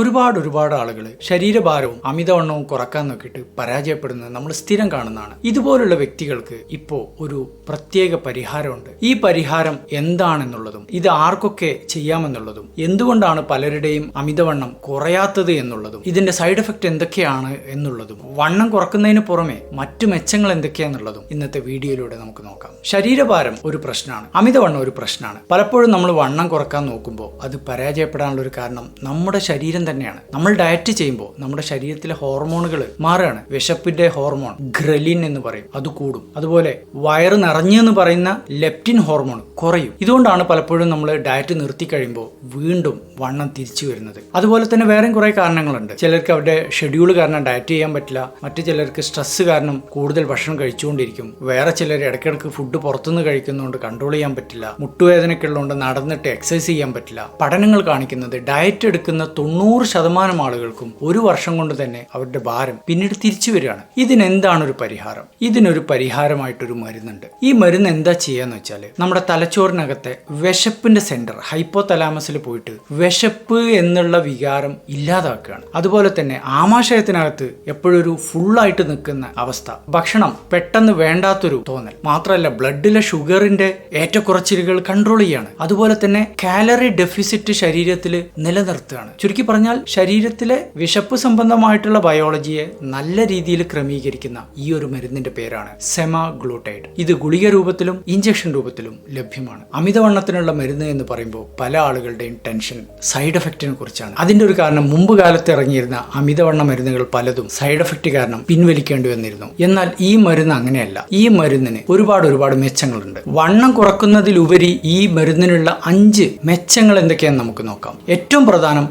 ഒരുപാട് ഒരുപാട് ആളുകൾ ശരീരഭാരവും അമിതവണ്ണവും കുറയ്ക്കാൻ നോക്കിയിട്ട് പരാജയപ്പെടുന്നത് നമ്മൾ സ്ഥിരം കാണുന്നതാണ്. ഇതുപോലുള്ള വ്യക്തികൾക്ക് ഇപ്പോൾ ഒരു പ്രത്യേക പരിഹാരമുണ്ട്. ഈ പരിഹാരം എന്താണെന്നുള്ളതും ഇത് ആർക്കൊക്കെ ചെയ്യാമെന്നുള്ളതും എന്തുകൊണ്ടാണ് പലരുടെയും അമിതവണ്ണം കുറയാത്തത് എന്നുള്ളതും ഇതിന്റെ സൈഡ് എഫക്റ്റ് എന്തൊക്കെയാണ് എന്നുള്ളതും വണ്ണം കുറക്കുന്നതിന് പുറമെ മറ്റു മെച്ചങ്ങൾ എന്തൊക്കെയാണെന്നുള്ളതും ഇന്നത്തെ വീഡിയോയിലൂടെ നമുക്ക് നോക്കാം. ശരീരഭാരം ഒരു പ്രശ്നമാണ് അമിതവണ്ണം ഒരു പ്രശ്നമാണ്. പലപ്പോഴും നമ്മൾ വണ്ണം കുറയ്ക്കാൻ നോക്കുമ്പോൾ അത് പരാജയപ്പെടാനുള്ള ഒരു കാരണം നമ്മുടെ ശരീരം തന്നെയാണ്. നമ്മൾ ഡയറ്റ് ചെയ്യുമ്പോൾ നമ്മുടെ ശരീരത്തിലെ ഹോർമോണുകൾ മാറുകയാണ്. വിശപ്പിന്റെ ഹോർമോൺ ഗ്രലിൻ എന്ന് പറയും. അത് കൂടും. അതുപോലെ വയറ് നിറഞ്ഞു എന്ന് പറയുന്ന ലെപ്റ്റിൻ ഹോർമോൺ കുറയും. ഇതുകൊണ്ടാണ് പലപ്പോഴും നമ്മൾ ഡയറ്റ് നിർത്തി കഴിയുമ്പോൾ വീണ്ടും വണ്ണം തിരിച്ചു വരുന്നത്. അതുപോലെ തന്നെ വേറെയും കുറേ കാരണങ്ങളുണ്ട്. ചിലർക്ക് അവരുടെ ഷെഡ്യൂൾ കാരണം ഡയറ്റ് ചെയ്യാൻ പറ്റില്ല. മറ്റു ചിലർക്ക് സ്ട്രെസ് കാരണം കൂടുതൽ ഭക്ഷണം കഴിച്ചുകൊണ്ടിരിക്കും. വേറെ ചിലർ ഇടയ്ക്കിടയ്ക്ക് ഫുഡ് പുറത്തുനിന്ന് കഴിക്കുന്നതുകൊണ്ട് കൺട്രോൾ ചെയ്യാൻ പറ്റില്ല. മുട്ടുവേദനയ്ക്കുള്ളതുകൊണ്ട് നടന്നിട്ട് എക്സസൈസ് ചെയ്യാൻ പറ്റില്ല. പഠനങ്ങൾ കാണിക്കുന്നത് ഡയറ്റ് എടുക്കുന്ന തൊണ്ണൂറ് ശതമാനം ആളുകൾക്കും ഒരു വർഷം കൊണ്ട് തന്നെ അവരുടെ ഭാരം പിന്നീട് തിരിച്ചു വരികയാണ്. ഇതിനെന്താണ് ഒരു പരിഹാരം? ഇതിനൊരു പരിഹാരമായിട്ടൊരു മരുന്നുണ്ട്. ഈ മരുന്ന് എന്താ ചെയ്യാന്ന് വെച്ചാൽ നമ്മുടെ തലച്ചോറിനകത്തെ വിശപ്പിന്റെ സെന്റർ ഹൈപ്പോ തലാമസിൽ പോയിട്ട് വിശപ്പ് എന്നുള്ള വികാരം ഇല്ലാതാക്കുകയാണ്. അതുപോലെ തന്നെ ആമാശയത്തിനകത്ത് എപ്പോഴൊരു ഫുള്ളായിട്ട് നിൽക്കുന്ന അവസ്ഥ ഭക്ഷണം പെട്ടെന്ന് വേണ്ടാത്തൊരു തോന്നൽ. മാത്രമല്ല ബ്ലഡിലെ ഷുഗറിന്റെ ഏറ്റക്കുറച്ചിലുകൾ കൺട്രോൾ ചെയ്യാണ്. അതുപോലെ തന്നെ കാലറി ഡെഫിസിറ്റ് ശരീരത്തിൽ നിലനിർത്തുകയാണ്. ചുരുക്കി പറഞ്ഞാൽ ശരീരത്തിലെ വിശപ്പ് സംബന്ധമായിട്ടുള്ള ബയോളജിയെ നല്ല രീതിയിൽ ക്രമീകരിക്കുന്ന ഈ ഒരു മരുന്നിന്റെ പേരാണ് സെമാ ഗ്ലൂട്ടൈഡ് ഇത് ഗുളിക രൂപത്തിലും ഇഞ്ചക്ഷൻ രൂപത്തിലും ലഭ്യമാണ്. അമിതവണ്ണത്തിനുള്ള മരുന്ന് എന്ന് പറയുമ്പോൾ പല ആളുകളുടെയും ടെൻഷൻ സൈഡ് എഫക്റ്റിനെ കുറിച്ചാണ്. അതിന്റെ ഒരു കാരണം മുമ്പ് കാലത്ത് ഇറങ്ങിയിരുന്ന അമിതവണ്ണ മരുന്നുകൾ പലതും സൈഡ് എഫക്റ്റ് കാരണം പിൻവലിക്കേണ്ടി വന്നിരുന്നു. എന്നാൽ ഈ മരുന്ന് അങ്ങനെയല്ല. ഈ മരുന്നിന് ഒരുപാട് ഒരുപാട് മെച്ചങ്ങളുണ്ട്. വണ്ണം കുറക്കുന്നതിലുപരി ഈ മരുന്നിനുള്ള അഞ്ച് മെച്ചങ്ങൾ എന്തൊക്കെയാണെന്ന് നമുക്ക് നോക്കാം. ഏറ്റവും പ്രധാനം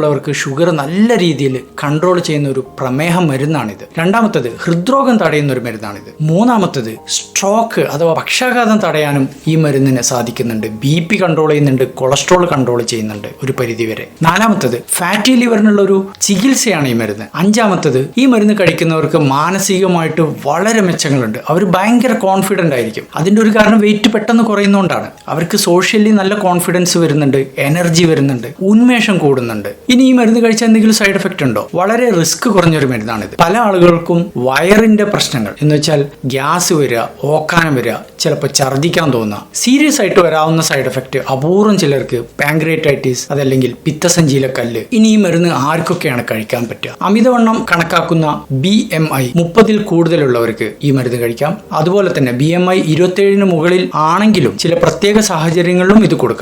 പ്രമേഹമുള്ളവർക്ക് ഷുഗർ നല്ല രീതിയിൽ കൺട്രോൾ ചെയ്യുന്ന ഒരു പ്രമേഹ മരുന്നാണിത്. രണ്ടാമത്തത് ഹൃദ്രോഗം തടയുന്ന ഒരു മരുന്നാണിത്. മൂന്നാമത്തത് സ്ട്രോക്ക് അഥവാ പക്ഷാഘാതം തടയാനും ഈ മരുന്നിന് സാധിക്കുന്നുണ്ട്. ബി പി കൺട്രോൾ ചെയ്യുന്നുണ്ട് കൊളസ്ട്രോൾ കൺട്രോൾ ചെയ്യുന്നുണ്ട് ഒരു പരിധിവരെ. നാലാമത്തത് ഫാറ്റി ലിവറിനുള്ള ഒരു ചികിത്സയാണ് ഈ മരുന്ന്. അഞ്ചാമത്തത് ഈ മരുന്ന് കഴിക്കുന്നവർക്ക് മാനസികമായിട്ട് വളരെ മെച്ചങ്ങളുണ്ട്. അവർ ഭയങ്കര കോൺഫിഡന്റ് ആയിരിക്കും. അതിന്റെ ഒരു കാരണം വെയിറ്റ് പെട്ടെന്ന് കുറയുന്നതുകൊണ്ടാണ്. അവർക്ക് സോഷ്യലി നല്ല കോൺഫിഡൻസ് വരുന്നുണ്ട് എനർജി വരുന്നുണ്ട് ഉന്മേഷം കൂടുന്നുണ്ട്. ഇനി ഈ മരുന്ന് കഴിച്ചാൽ എന്തെങ്കിലും സൈഡ് എഫക്റ്റ് ഉണ്ടോ? വളരെ റിസ്ക് കുറഞ്ഞൊരു മരുന്നാണിത്. പല ആളുകൾക്കും വയറിന്റെ പ്രശ്നങ്ങൾ. എന്ന് വെച്ചാൽ ഗ്യാസ് വരിക ഓക്കാനം വരിക ചിലപ്പോൾ ഛർദ്ദിക്കാൻ തോന്നുക. സീരിയസ് ആയിട്ട് വരാവുന്ന സൈഡ് എഫക്റ്റ് അപൂർവം ചിലർക്ക് പാങ്ക്രേറ്റൈറ്റിസ് അതല്ലെങ്കിൽ പിത്തസഞ്ചിയിലെ കല്ല്. ഇനി ഈ മരുന്ന് ആർക്കൊക്കെയാണ് കഴിക്കാൻ പറ്റുക? അമിതവണ്ണം കണക്കാക്കുന്ന ബി എം ഐ മുപ്പതിൽ കൂടുതലുള്ളവർക്ക് ഈ മരുന്ന് കഴിക്കാം. അതുപോലെ തന്നെ ബി എം ഐ ഇരുപത്തേഴിന് മുകളിൽ ആണെങ്കിലും ചില പ്രത്യേക സാഹചര്യങ്ങളിലും ഇത് കൊടുക്കാം.